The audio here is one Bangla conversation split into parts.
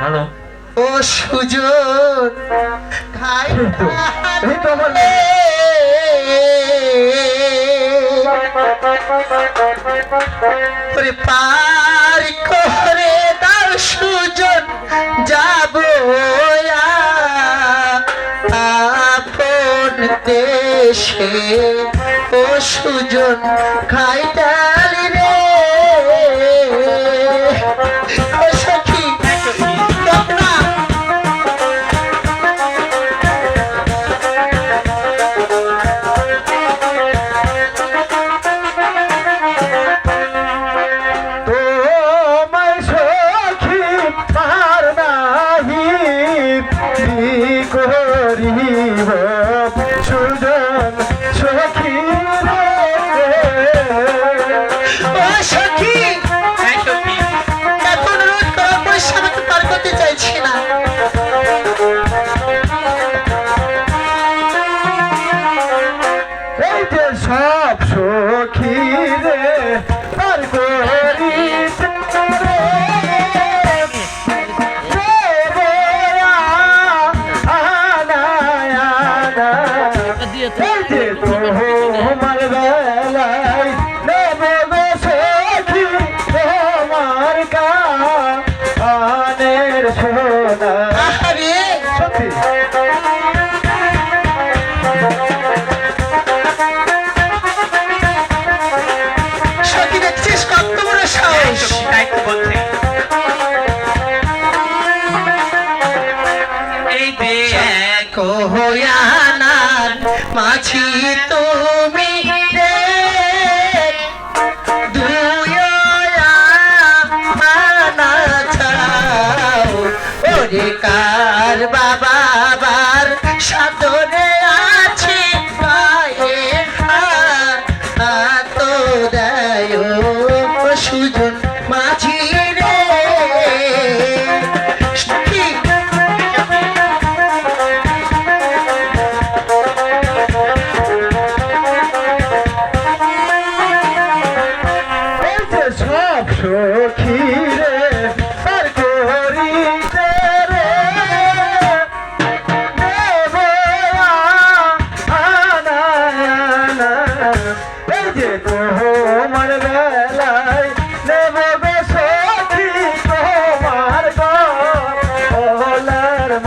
হ্যালো ও সুজন খাই ওরে পার করে দাও সুজন যাব আপন দেশে ও সুজন খাইটা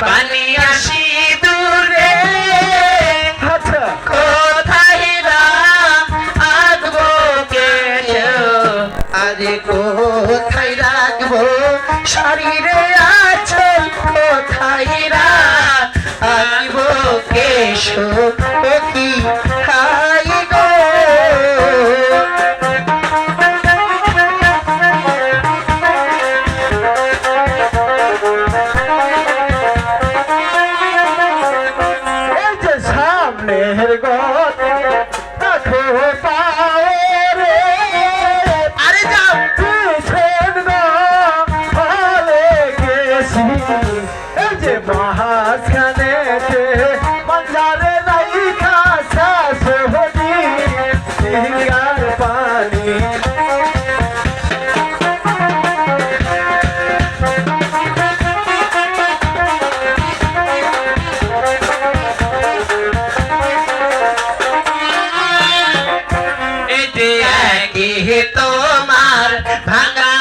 পানি আসি দূরে। আচ্ছা। কোথায় রাখব আজ কোথায় রাখব? শরীরে আছো কোথায় রাখব কেশো? দিতে তোমার ভাঙা